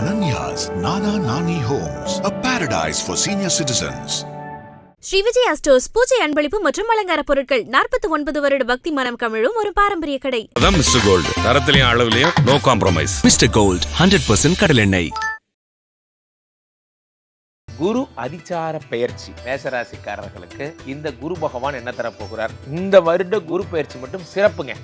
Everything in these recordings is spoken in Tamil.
Ananya's Nana Nani Homes, a paradise for senior citizens. Sri Vijaya stores பூஜை அன்பளிப்பு மற்றும் அலங்கார பொருட்கள் நாற்பத்தி ஒன்பது வருட பக்தி மனம் கமிழும் ஒரு பாரம்பரிய கடை. அதான் மிஸ்டர் கோல்டு. தரத்திலையும் அளவுலையும் no compromise mister gold hundred percent கடலெண்ணெய் குரு அதிச்சார பெயர்ச்சி. மேசராசிக்காரர்களுக்கு இந்த குரு பகவான் என்ன தரப்போகிறார்? இந்த வருட குரு பெயர்ச்சி மட்டும் சிறப்புங்க.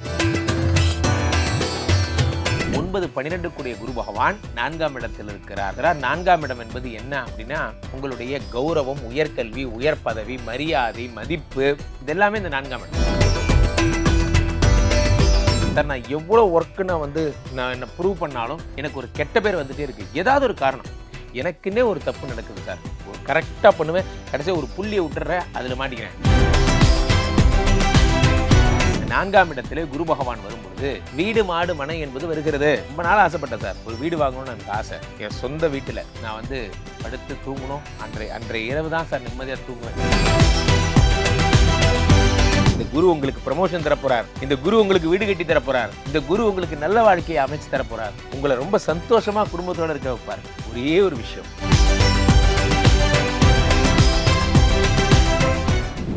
ஒன்பது பன்னிரெண்டு கூடிய குரு பகவான் நான்காம் இடத்தில் இருக்கிறார். நான்காம் இடம் என்பது என்ன அப்படின்னா உங்களுடைய கௌரவம் உயர்கல்வி உயர் பதவி மரியாதை மதிப்பு இதெல்லாமே இந்த நான்காம் இடம். சார் நான் எவ்வளோ ஒர்க்கு நான் வந்து நான் என்ன ப்ரூவ் பண்ணாலும் எனக்கு ஒரு கெட்ட பேர் வந்துட்டே இருக்கு. ஏதாவது ஒரு காரணம். எனக்குன்னே ஒரு தப்பு நடக்குது சார். ஒரு கரெக்டாக பண்ணுவேன் கடைசியாக ஒரு புள்ளியை விட்டுறேன் அதில் மாட்டிக்கிறேன். நான்காம் இடத்திலே குரு பகவான் வரும்பொழுது வீடு மாடு மனை என்பது வருகிறது. ரொம்ப நாள் ஆசைப்பட்டேன் சார். ஒரு வீடு வாங்கணும்னு எனக்கு ஆசை. என் சொந்த வீட்டில் நான் வந்து படுத்து தூங்கணும். அன்றைய அன்றைய இரவு தான் சார் நிம்மதியாக தூங்குவேன். இந்த குரு உங்களுக்கு ப்ரமோஷன் தரப்போறார். இந்த குரு உங்களுக்கு வீடு கட்டி தரப்போறார். இந்த குரு உங்களுக்கு நல்ல வாழ்க்கையை அமைச்சு தரப்போறார். உங்களை ரொம்ப சந்தோஷமா குடும்பத்தோட இருக்க வைப்பார். ஒரே ஒரு விஷயம்.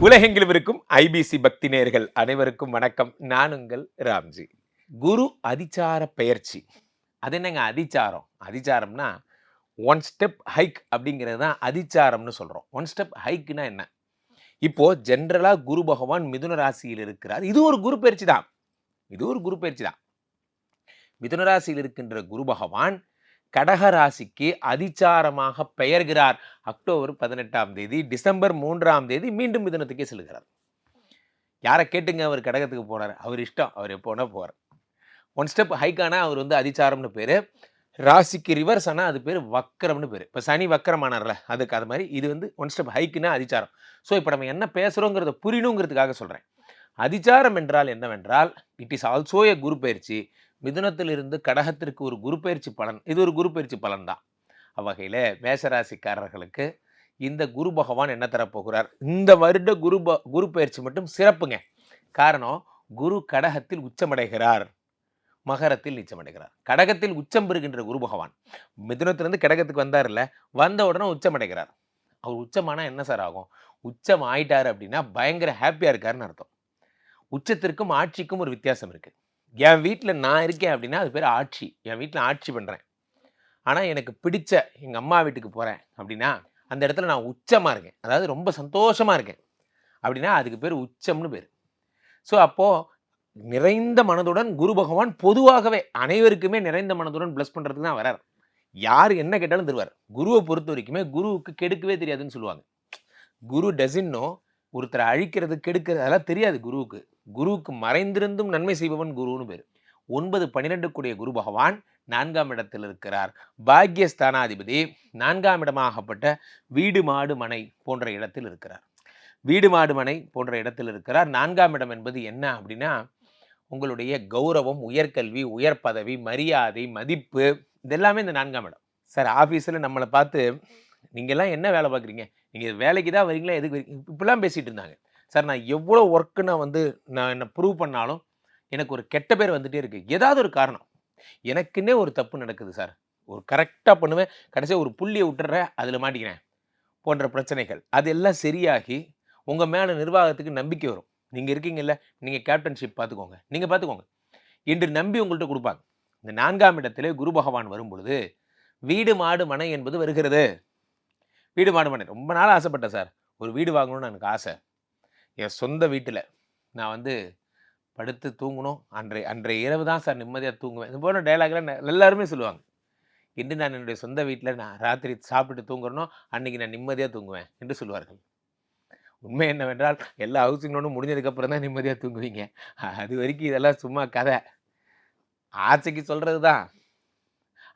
உலகெங்கிலும் இருக்கும் ஐபிசி பக்தி நேர்கள் அனைவருக்கும் வணக்கம். நான் உங்கள் ராம்ஜி. குரு அதிச்சார பெயர்ச்சி. அது என்னங்க அதிச்சாரம்? அதிச்சாரம்னா ஒன் ஸ்டெப் ஹைக் அப்படிங்கிறது தான் அதிச்சாரம்னு சொல்கிறோம் ஒன் ஸ்டெப் ஹைக்னா என்ன? இப்போது ஜென்ரலாக குரு பகவான் மிதுன ராசியில் இருக்கிறார். இது ஒரு குரு பயிற்சி தான். இது ஒரு குரு பயிற்சி தான். மிதுன ராசியில் இருக்கின்ற குரு பகவான் கடக ராசிக்கு அதிச்சாரமாக பெயர்கிறார். அக்டோபர் பதினெட்டாம் தேதி டிசம்பர் மூன்றாம் தேதி மீண்டும் மிதனத்துக்கே செல்கிறார். யாரை கேட்டுங்க அவர் கடகத்துக்கு போனார் அவர் இஷ்டம். அவர் எப்போனா போகிறார் ஒன் ஸ்டெப் ஹைக்கானா அவர் வந்து அதிச்சாரம்னு பேர். ராசிக்கு ரிவர்ஸ் ஆனால் அது பேர் வக்கரம்னு பேர். இப்போ சனி வக்கரமானார்ல அதுக்கு அது மாதிரி இது வந்து ஒன் ஸ்டெப் ஹைக்குன்னா அதிச்சாரம். ஸோ இப்போ நம்ம என்ன பேசுகிறோங்கிறத புரியணுங்கிறதுக்காக சொல்கிறேன் அதிச்சாரம் என்றால் என்னவென்றால் இட் இஸ் ஆல்சோ எ குரு பயிற்சி. மிதுனத்திலிருந்து கடகத்திற்கு ஒரு குரு பயிற்சி பலன். இது ஒரு குரு பயிற்சி பலன் தான் அவ்வகையில் மேசராசிக்காரர்களுக்கு இந்த குரு பகவான் என்ன தரப்போகிறார்? இந்த வருட குரு ப குரு பயிற்சி மட்டும் சிறப்புங்க. காரணம் குரு கடகத்தில் உச்சமடைகிறார். மகரத்தில் நீச்சமடைகிறார். கடகத்தில் உச்சம் பெறுகின்ற குரு பகவான். மிதுனத்திலிருந்து கடகத்துக்கு வந்தார்ல வந்த உடனே உச்சமடைகிறார். அவர் உச்சமானா என்ன சார் ஆகும்? உச்சம் ஆயிட்டார் அப்படின்னா பயங்கர ஹாப்பியாக இருக்காருன்னு அர்த்தம். உச்சத்திற்கும் ஆட்சிக்கும் ஒரு வித்தியாசம் இருக்குது என் வீட்டில் நான் இருக்கேன் அப்படின்னா அது பேர் ஆட்சி. என் வீட்டில் ஆட்சி பண்ணுறேன் ஆனால் எனக்கு பிடிச்ச எங்கள் அம்மா வீட்டுக்கு போகிறேன் அப்படின்னா அந்த இடத்துல நான் உச்சமாக இருக்கேன். அதாவது ரொம்ப சந்தோஷமாக இருக்கேன். அப்படின்னா அதுக்கு பேர் உச்சம்னு பேர். ஸோ அப்போது நிறைந்த மனதுடன் குரு பகவான் பொதுவாகவே அனைவருக்குமே நிறைந்த மனதுடன் ப்ளஸ் பண்ணுறதுக்கு தான் வரார் யார் என்ன கேட்டாலும் தருவார். குருவை பொறுத்த வரைக்குமே குருவுக்கு கெடுக்கவே தெரியாதுன்னு சொல்லுவாங்க. குரு டசின்னோ ஒருத்தரை அழிக்கிறது கெடுக்கிறது அதெல்லாம் தெரியாது குருவுக்கு. குருவுக்கு மறைந்திருந்தும் நன்மை செய்பவன் குருன்னு பேர். ஒன்பது பன்னிரெண்டு கூடிய குரு பகவான் நான்காம் இடத்தில் இருக்கிறார். பாக்யஸ்தானாதிபதி நான்காம் இடமாகப்பட்ட வீடு மாடு மனை போன்ற இடத்தில் இருக்கிறார். வீடு மாடு மனை போன்ற இடத்தில் இருக்கிறார். நான்காம் இடம் என்பது என்ன அப்படின்னா உங்களுடைய கௌரவம் உயர்கல்வி உயர் பதவி மரியாதை மதிப்பு இதெல்லாமே இந்த நான்காம் இடம். சார் ஆஃபீஸில் நம்மளை பார்த்து நீங்கள்லாம் என்ன வேலை பார்க்குறீங்க? நீங்கள் வேலைக்கு தான் வரீங்களா எதுக்கு வரீங்க இப்படிலாம் பேசிகிட்டு இருந்தாங்க. சார் நான் எவ்வளோ ஒர்க்கு நான் வந்து நான் என்னை ப்ரூவ் பண்ணாலும் எனக்கு ஒரு கெட்ட பேர் வந்துகிட்டே இருக்குது ஏதாவது ஒரு காரணம். எனக்குன்னே ஒரு தப்பு நடக்குது சார். ஒரு கரெக்டாக பண்ணுவேன். கடைசியாக ஒரு புள்ளியை விட்டுறேன். அதில் மாட்டிக்கிறேன். போன்ற பிரச்சனைகள். அதெல்லாம் சரியாகி உங்கள் மேலே நிர்வாகத்துக்கு நம்பிக்கை வரும். நீங்கள் இருக்கீங்கல்ல நீங்கள் கேப்டன்ஷிப் பார்த்துக்கோங்க. நீங்கள் பார்த்துக்கோங்க. என்று நம்பி உங்கள்கிட்ட கொடுப்பாங்க. இந்த நான்காம் இடத்திலே குரு பகவான் வரும் பொழுது வீடு மாடு மனை என்பது வருகிறது. வீடு மாடு பண்ணேன். ரொம்ப நாள் ஆசைப்பட்டேன் சார். ஒரு வீடு வாங்கணும்னு எனக்கு ஆசை. என் சொந்த வீட்டில் நான் வந்து படுத்து தூங்கணும். அன்றைய அன்றைய இரவு தான் சார் நிம்மதியாக தூங்குவேன். இது போன டைலாக்லாம் எல்லாருமே சொல்லுவாங்க. இன்று நான் என்னுடைய சொந்த வீட்டில் நான் ராத்திரி சாப்பிட்டு தூங்குறனோ அன்றைக்கி நான் நிம்மதியாக தூங்குவேன் என்று சொல்லுவார்கள் உண்மை என்னவென்றால் எல்லா ஹவுசிங் லோனும் முடிஞ்சதுக்கப்புறம் தான் நிம்மதியாக தூங்குவீங்க. அது வரைக்கும் இதெல்லாம் சும்மா கதை. ஆசைக்கு சொல்கிறது தான்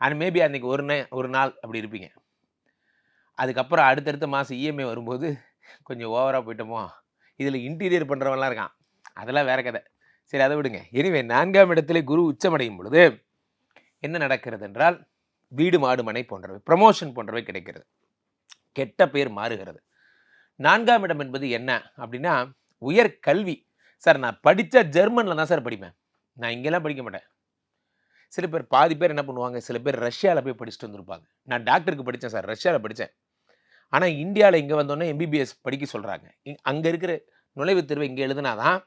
அண்ட் மேபி அன்றைக்கி ஒரு நே ஒரு நாள் அப்படி இருப்பீங்க. அதுக்கப்புறம் அடுத்தடுத்த மாதம் இஎம்ஐ வரும்போது கொஞ்சம் ஓவராக போயிட்டோமோ? இதில் இன்டீரியர் பண்ணுறவன்லாம் இருக்கான். அதெல்லாம் வேற கதை. சரி அதை விடுங்க. எனிவே நான்காம் இடத்துல குரு உச்சமடையும் பொழுது என்ன நடக்கிறது என்றால் வீடு மாடு மனை போன்றவை ப்ரமோஷன் போன்றவை கிடைக்கிறது. கெட்ட பேர் மாறுகிறது. நான்காம் இடம் என்பது என்ன அப்படின்னா உயர் கல்வி. சார் நான் படித்த ஜெர்மனில் தான் சார் படிப்பேன். நான் இங்கெல்லாம் படிக்க மாட்டேன். சில பேர் பாதி பேர் என்ன பண்ணுவாங்க? சில பேர் ரஷ்யாவில் போய் படிச்சுட்டு வந்திருப்பாங்க. நான் டாக்டருக்கு படித்தேன் சார். ரஷ்யாவில் படித்தேன் ஆனால் இந்தியாவில் இங்கே வந்தோடனே எம்பிபிஎஸ் படிக்க சொல்கிறாங்க அங்கே இருக்கிற நுழைவுத் தேர்வை இங்கே எழுதுனாதான்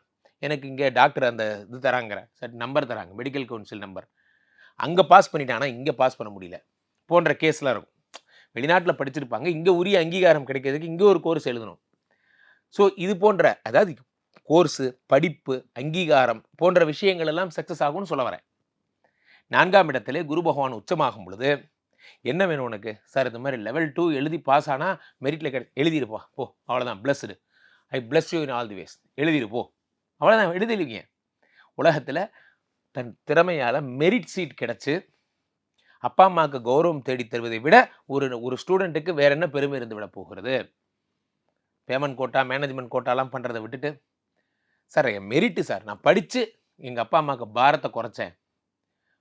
எனக்கு இங்கே டாக்டர் அந்த இது தராங்கிற சரி நம்பர் தராங்க மெடிக்கல் கவுன்சில் நம்பர் அங்கே பாஸ் பண்ணிட்டேன் ஆனால் இங்கே பாஸ் பண்ண முடியல. போன்ற கேஸ்லாம் இருக்கும். வெளிநாட்டில் படிச்சிருப்பாங்க. இங்கே உரிய அங்கீகாரம் கிடைக்கிறதுக்கு இங்கே ஒரு கோர்ஸ் எழுதணும். ஸோ இது போன்ற அதாவது கோர்ஸு படிப்பு அங்கீகாரம் போன்ற விஷயங்கள் எல்லாம் சக்ஸஸ் ஆகும்னு சொல்ல வரேன். நான்காம் இடத்திலே குரு பகவான் உச்சமாகும் பொழுது என்ன வேணும் உனக்கு? சார் இந்த மாதிரி லெவல் டூ எழுதி பாஸ் ஆனால் மெரிட்டில் கிடை எழுதிருப்பா போ. அவ்வளோதான் plus two I plus you in all the ways எழுதிரு போ. அவ்வளோதான் எழுதிருவீங்க உலகத்தில் தன் திறமையால் மெரிட் சீட் கிடச்சி அப்பா அம்மாவுக்கு கௌரவம் தேடி தருவதை விட ஒரு ஒரு ஸ்டூடெண்ட்டுக்கு வேற என்ன பெருமை இருந்து விட போகிறது? பேமெண்ட் கோட்டா மேனேஜ்மெண்ட் கோட்டாலாம் பண்ணுறதை விட்டுட்டு. சார் என் மெரிட்டு சார் நான் படித்து எங்கள் அப்பா அம்மாவுக்கு பாரத்தை குறைச்சேன்.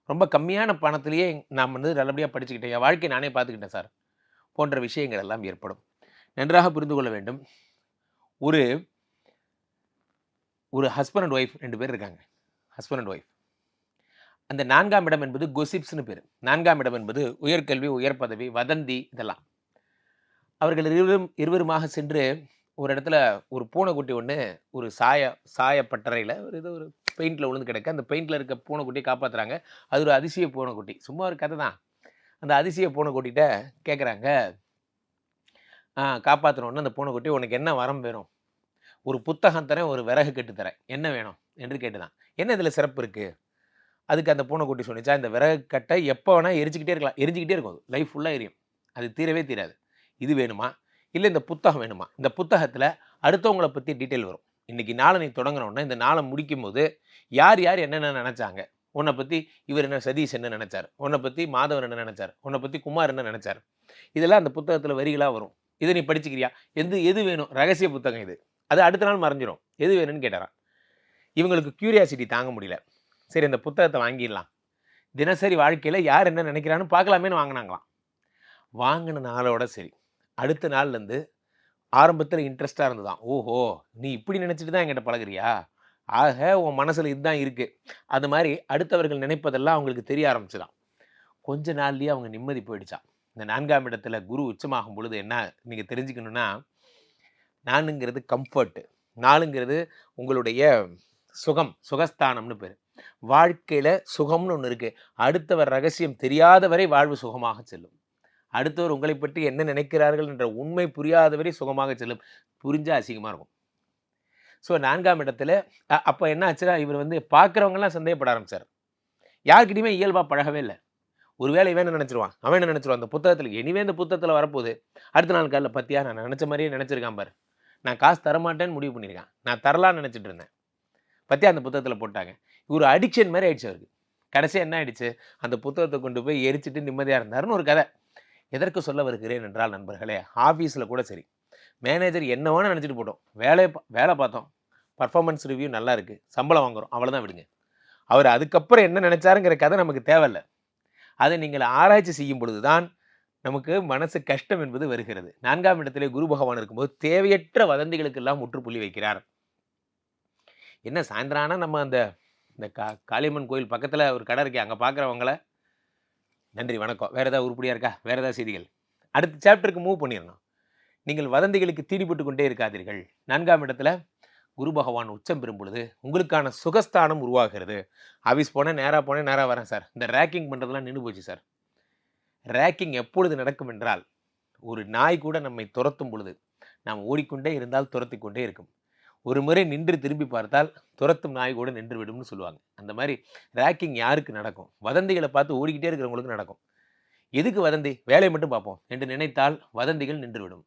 ரொம்ப கம்மியான பணத்திலேயே நான் வந்து நல்லபடியாக படிச்சுக்கிட்டேன் என் வாழ்க்கையை நானே பார்த்துக்கிட்டேன் சார். போன்ற விஷயங்கள் எல்லாம் ஏற்படும். நன்றாக புரிந்து கொள்ள வேண்டும். ஒரு ஒரு ஹஸ்பண்ட் அண்ட் ஒய்ஃப் ரெண்டு பேர் இருக்காங்க. ஹஸ்பண்ட் அண்ட் ஒய்ஃப் அந்த நான்காம் இடம் என்பது கொசிப்ஸ்னு பேர். நான்காம் இடம் என்பது உயர்கல்வி உயர் பதவி வதந்தி இதெல்லாம். அவர்கள் இருவரும் இருவருமாக சென்று ஒரு இடத்துல ஒரு பூனைக்குட்டி ஒன்று ஒரு சாய சாயப்பட்டறையில் ஒரு இது ஒரு பெயிண்டில் விழுந்து கிடக்கு. அந்த பெயிண்டில் இருக்க பூனைக்குட்டியை காப்பாற்றுறாங்க அது ஒரு அதிசய பூனைக்குட்டி. சும்மா ஒரு கதை தான். அந்த அதிசய பூனைக்குட்டிகிட்ட கேட்குறாங்க காப்பாற்றணுன்னு அந்த பூனைக்குட்டி உனக்கு என்ன வரம் வேணும்? ஒரு புத்தகம் தரேன் ஒரு விறகு கட்டு தரேன். என்ன வேணும்? என்று கேட்டுதான். என்ன இதில் சிறப்பு இருக்குது அதுக்கு அந்த பூனைக்குட்டி சொன்னிச்சா இந்த விறகு கட்டை எப்போ வேணால் எரிஞ்சிக்கிட்டே இருக்கலாம். எரிஞ்சிக்கிட்டே இருக்கும். லைஃப் ஃபுல்லாக எரியும். அது தீரவே தீராது. இது வேணுமா? இல்லை இந்த புத்தகம் வேணுமா? இந்த புத்தகத்தில் அடுத்தவங்களை பற்றி டீட்டெயில் வரும். இன்றைக்கி நாளை நீ தொடங்குறோன்னா இந்த நாளை முடிக்கும் போது யார் யார் என்னென்ன நினச்சாங்க? உன்னை பற்றி இவர் என்ன சதீஷ் என்ன நினச்சார்? உன்னை பற்றி மாதவர் என்ன நினச்சார்? உன்னை பற்றி குமார் என்ன நினச்சார்? இதெல்லாம் அந்த புத்தகத்தில் வரிகளாக வரும். இதை நீ படிச்சுக்கிறியா? எது எது வேணும்? ரகசிய புத்தகம் இது. அது அடுத்த நாள் மறைஞ்சிரும். எது வேணும்னு கேட்டாரான் இவங்களுக்கு க்யூரியாசிட்டி தாங்க முடியல. சரி இந்த புத்தகத்தை வாங்கிடலாம். தினசரி வாழ்க்கையில் யார் என்ன நினைக்கிறான்னு பார்க்கலாமேன்னு வாங்கினாங்களாம். வாங்கின நாளோட சரி. அடுத்த நாள்லேருந்து ஆரம்பத்தில் இன்ட்ரெஸ்ட்டாக இருந்ததான் ஓஹோ! நீ இப்படி நினச்சிட்டு தான் என்கிட்ட பழகுறியா? ஆக உன் மனசில் இதுதான் இருக்குது அது மாதிரி அடுத்தவர்கள் நினைப்பதெல்லாம் அவங்களுக்கு தெரிய ஆரம்பிச்சுதான் கொஞ்ச நாள்லேயே அவங்க நிம்மதி போயிடுச்சான் இந்த நான்காம் இடத்துல குரு உச்சமாகும் பொழுது என்ன நீங்கள் தெரிஞ்சுக்கணுன்னா நானுங்கிறது கம்ஃபர்ட்டு நாலுங்கிறது உங்களுடைய சுகம் சுகஸ்தானம்னு பேர். வாழ்க்கையில் சுகம்னு ஒன்று இருக்குது அடுத்தவர் ரகசியம் தெரியாதவரை வாழ்வு சுகமாக செல்லும். அடுத்தவர் உங்களை பற்றி என்ன நினைக்கிறார்கள் என்ற உண்மை புரியாதவரை சுகமாக செல்லும். புரிஞ்சால் அசிங்கமாக இருக்கும். ஸோ நான்காம் இடத்துல அப்போ என்ன ஆச்சுன்னா இவர் வந்து பார்க்குறவங்கலாம் சந்தேகப்பட ஆரம்பிச்சார். யாருக்கிட்டையுமே இயல்பாக பழகவே இல்லை. ஒருவேளை இவன் என்ன நினச்சிருவான்? அவன் என்ன நினச்சிருவான்? அந்த புத்தகத்தில் இனிமே இந்த புத்தகத்தில் வரப்போகுது. அடுத்த நாள் காலையில் பத்தியா நான் நினச்ச மாதிரியே நினச்சிருக்கான் பாரு. நான் காசு தரமாட்டேன்னு முடிவு பண்ணியிருக்கேன் நான் தரலான்னு நினச்சிட்டு இருந்தேன். பத்தியா அந்த புத்தகத்தில் போட்டாங்க. ஒரு அடிக்ஷன் மாதிரி ஆயிடுச்சு அவருக்கு. கடைசியாக என்ன ஆயிடுச்சு? அந்த புத்தகத்தை கொண்டு போய் எரிச்சிட்டு நிம்மதியாக இருந்தாருன்னு ஒரு கதை. எதற்கு சொல்ல வருகிறேன் என்றால் நண்பர்களே ஆஃபீஸில் கூட சரி. மேனேஜர் என்ன வேணும் நினச்சிட்டு போட்டோம். வேலையை வேலை பார்த்தோம். பர்ஃபார்மன்ஸ் ரிவ்யூ நல்லா இருக்குது சம்பளம் வாங்குறோம். அவ்வளோதான் விடுங்க. அவர் அதுக்கப்புறம் என்ன நினச்சாருங்கிற கதை நமக்கு தேவையில்லை. அதை நீங்கள் ஆராய்ச்சி செய்யும் பொழுது தான் நமக்கு மனசு கஷ்டம் என்பது வருகிறது. நான்காம் இடத்திலே குரு பகவான் இருக்கும்போது தேவையற்ற வதந்திகளுக்கெல்லாம் முற்றுப்புள்ளி வைக்கிறார். என்ன சாயந்தரம் ஆனால் நம்ம அந்த இந்த கா காளியம்மன் கோயில் பக்கத்தில் ஒரு கடை இருக்கே அங்கே பார்க்குறவங்கள நன்றி வணக்கம். வேறு ஏதாவது உருப்படியாக இருக்கா? வேறு ஏதாவது செய்திகள்? அடுத்த சாப்டருக்கு மூவ் பண்ணிடணும். நீங்கள் வதந்திகளுக்கு தீடிபட்டு கொண்டே இருக்காதீர்கள். நான்காம் இடத்துல குரு பகவான் உச்சம் பெறும் பொழுது உங்களுக்கான சுகஸ்தானம் உருவாகிறது. ஆஃபீஸ் போனேன் நேராக போனேன் நேராக வரேன் சார். இந்த ரேக்கிங் பண்ணுறதுலாம் நின்று போச்சு சார். ரேக்கிங் எப்பொழுது நடக்கும் என்றால் ஒரு நாய் கூட நம்மை துரத்தும் பொழுது நாம் ஓடிக்கொண்டே இருந்தால் துரத்தி கொண்டே இருக்கும். ஒரு முறை நின்று திரும்பி பார்த்தால் துரத்தும் நாய் கூட நின்று விடும்னு சொல்லுவாங்க. அந்த மாதிரி ரேக்கிங் யாருக்கு நடக்கும்? வதந்திகளை பார்த்து ஓடிக்கிட்டே இருக்கிறவங்களுக்கு நடக்கும். எதுக்கு வதந்தி? வேலையை மட்டும் பார்ப்போம். என்று நினைத்தால் வதந்திகள் நின்றுவிடும்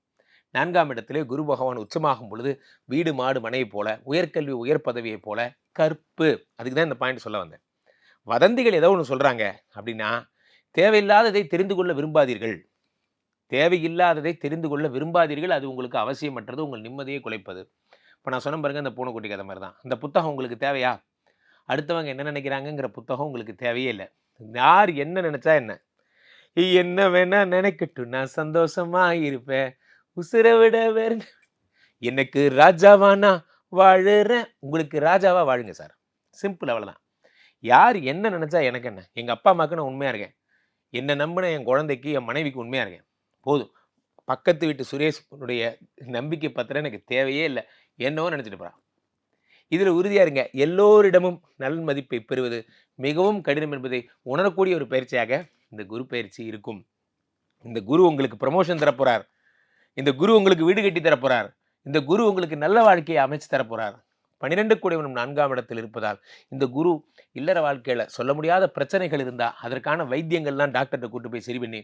நான்காம் இடத்திலே குரு பகவான் உச்சமாகும் பொழுது வீடு மாடு மனையைப் போல உயர்கல்வி உயர் பதவியைப் போல கற்பு. அதுக்கு தான் இந்த பாயிண்ட் சொல்ல வந்தேன். வதந்திகள் ஏதோ ஒன்று சொல்கிறாங்க அப்படின்னா தேவையில்லாததை தெரிந்து கொள்ள விரும்பாதீர்கள். தேவையில்லாததை தெரிந்து கொள்ள விரும்பாதீர்கள். அது உங்களுக்கு அவசியமற்றது. உங்கள் நிம்மதியை குலைப்பது. இப்போ நான் சொன்ன பாருங்க இந்த பூனைக்குட்டி கதை மாதிரி தான் இந்த புத்தகம் உங்களுக்கு தேவையா? அடுத்தவங்க என்ன நினைக்கிறாங்கங்கிற புத்தகம் உங்களுக்கு தேவையே இல்லை. யார் என்ன நினச்சா என்ன? என்ன வேணா நினைக்கட்டும் நான் சந்தோஷமாக இருப்பேன். உசுரை விட வேறு எனக்கு ராஜாவானா வாழுறேன். உங்களுக்கு ராஜாவாக வாழுங்க சார். சிம்பிள் அவ்வளோதான் யார் என்ன நினச்சா எனக்கு என்ன? எங்கள் அப்பா அம்மாவுக்கு நான் உண்மையாக இருக்கேன். என்னை நம்பின என் குழந்தைக்கு என் மனைவிக்கு உண்மையாக இருக்கேன். போதும். பக்கத்து வீட்டு சுரேஷனுடைய நம்பிக்கை பத்திரம் எனக்கு தேவையே இல்லை. என்னவோ நினச்சிட்டு போகிறான் இதில் உறுதியாக இருங்க எல்லோரிடமும் நல் மதிப்பை பெறுவது மிகவும் கடினம் என்பதை உணரக்கூடிய ஒரு பயிற்சியாக இந்த குரு பயிற்சி இருக்கும். இந்த குரு உங்களுக்கு ப்ரமோஷன் தரப்போகிறார் இந்த குரு உங்களுக்கு வீடு கட்டி தரப்போகிறார் இந்த குரு உங்களுக்கு நல்ல வாழ்க்கையை அமைச்சு தரப்போகிறார் பன்னிரெண்டு கூடியவனும் நான்காம் இடத்தில் இருப்பதால் இந்த குரு இல்லற வாழ்க்கையில் சொல்ல முடியாத பிரச்சனைகள் இருந்தால் அதற்கான வைத்தியங்கள்லாம் டாக்டர்கிட்ட கூட்டு போய் சரி பண்ணி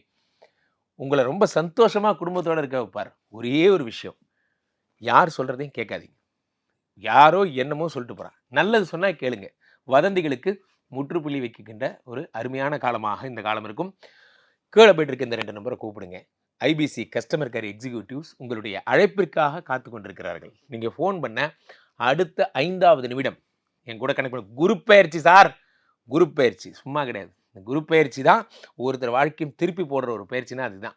உங்களை ரொம்ப சந்தோஷமாக குடும்பத்தோடு இருக்க வைப்பார். ஒரே ஒரு விஷயம். யார் சொல்கிறதையும் கேட்காதீங்க. யாரோ என்னமோ சொல்லிட்டு போகிறான் நல்லது சொன்னால் கேளுங்க. வதந்திகளுக்கு முற்றுப்புள்ளி வைக்கின்ற ஒரு அருமையான காலமாக இந்த காலம் இருக்கும். கீழே போயிட்டு இருக்க இந்த ரெண்டு நம்பரை கூப்பிடுங்க. ஐபிசி கஸ்டமர் கேர் எக்ஸிக்யூட்டிவ்ஸ் உங்களுடைய அழைப்பிற்காக காத்து கொண்டிருக்கிறார்கள். நீங்கள் ஃபோன் பண்ண அடுத்த ஐந்தாவது நிமிடம். என் கூட கணக்கு பண்ண குரு பயிற்சி சார். குரு பயிற்சி சும்மா கிடையாது. இந்த குரு பயிற்சி தான் ஒருத்தர் வாழ்க்கையும் திருப்பி போடுற ஒரு பயிற்சினா அதுதான்.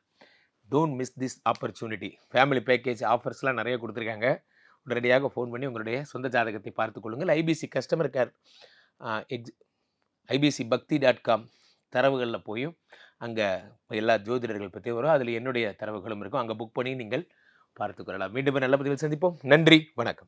Don't miss this opportunity family package ஆஃபர்ஸ்லாம் நிறைய கொடுத்துருக்காங்க. உடனடியாக ஃபோன் பண்ணி உங்களுடைய சொந்த ஜாதகத்தை பார்த்துக் கொள்ளுங்கள். IBC customer care X IBC Bhakthi dot com தரவுகளில் போயும் அங்கே எல்லா ஜோதிடர்கள் பற்றி வரும். அதில் என்னுடைய தரவுகளும் இருக்கும். அங்கே புக் பண்ணி நீங்கள் பார்த்துக் கொள்ளலாம். மீண்டும் நல்ல பதிவில் சந்திப்போம். நன்றி. வணக்கம்.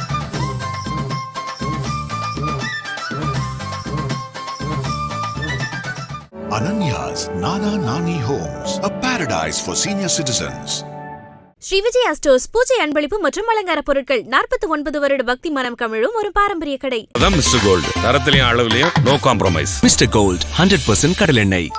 Ananya's Nana Nani Homes, a paradise for senior citizens. Sri Vijaya stores பூஜை அன்பளிப்பு மற்றும் அலங்கார பொருட்கள் நாற்பத்தி ஒன்பது வருட பக்தி மனம் கமிழும் ஒரு பாரம்பரிய கடை. அதான் மிஸ்டர் கோல்டு தரத்திலையும் அளவுலையும் no compromise mister gold hundred percent கடலெண்ணெய்.